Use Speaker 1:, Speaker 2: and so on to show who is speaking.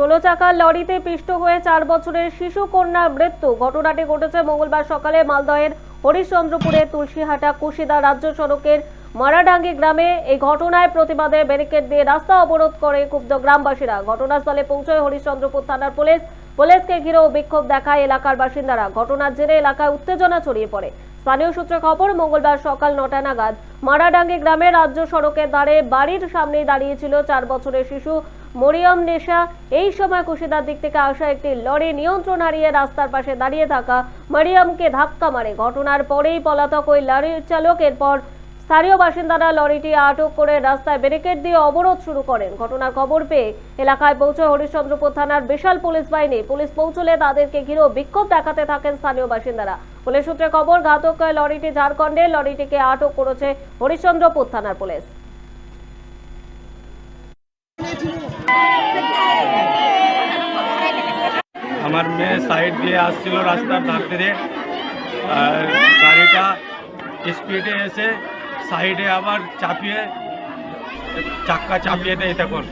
Speaker 1: ষোলো চাকার লরিতে পিষ্ট হয়ে চার বছরের শিশু কন্যার মৃত্যু। ঘটনাটি ঘটেছে মঙ্গলবার সকালে মালদহের হরিশ্চন্দ্রপুরের তুলসীহাটা কুশিদা রাজ্য সড়কের মারাডাঙ্গি গ্রামে। এই ঘটনায় প্রতিবাদে ব্যারিকেড দিয়ে রাস্তা অবরোধ করে ক্ষুব্ধ গ্রামবাসীরা। ঘটনাস্থলে পৌঁছয় হরিশ্চন্দ্রপুর থানার পুলিশ। পুলিশকে ঘিরেও বিক্ষোভ দেখায় এলাকার বাসিন্দারা। ঘটনার জেরে এলাকায় উত্তেজনা ছড়িয়ে পড়ে। স্থানীয় সূত্রে খবর, মঙ্গলবার সকাল নটা নাগাদ মারাডাঙ্গি গ্রামে রাজ্য সড়কের ধারে বাড়ির সামনে দাঁড়িয়েছিল চার বছরের শিশু মরিয়ম নেশা। এই সময় কুশিদার দিক থেকে আসা একটি লরি নিয়ন্ত্রণ হারিয়ে রাস্তার পাশে দাঁড়িয়ে থাকা মরিয়মকে ধাক্কা মারে। ঘটনার পরেই পলাতক ওই লরির চালক এরপর স্থানীয় বাসিন্দারা লরিটি আটক করে রাস্তায় ব্যারিকেড দিয়ে অবরোধ শুরু করেন। ঘটনার খবর পেয়ে এলাকায় পৌঁছে হরিশ্চন্দ্রপুর থানার বিশাল পুলিশ বাহিনী পুলিশ পৌঁছলে তাদেরকে ঘিরেও বিক্ষোভ দেখাতে থাকেন স্থানীয় বাসিন্দারা। পুলিশ সূত্রে খবর ঘাতক লরিটি ঝাড়খণ্ডে, লরিটিকে আটক করেছে হরিশ্চন্দ্রপুর থানার পুলিশ।
Speaker 2: আমার মেয়ে সাইড দিয়ে আসছিল রাস্তার ধার থেকে। আর গাড়িটা স্পিডে এসে সাইডে আবার চাপিয়ে, চাক্কা চাপিয়ে দেয় তখন।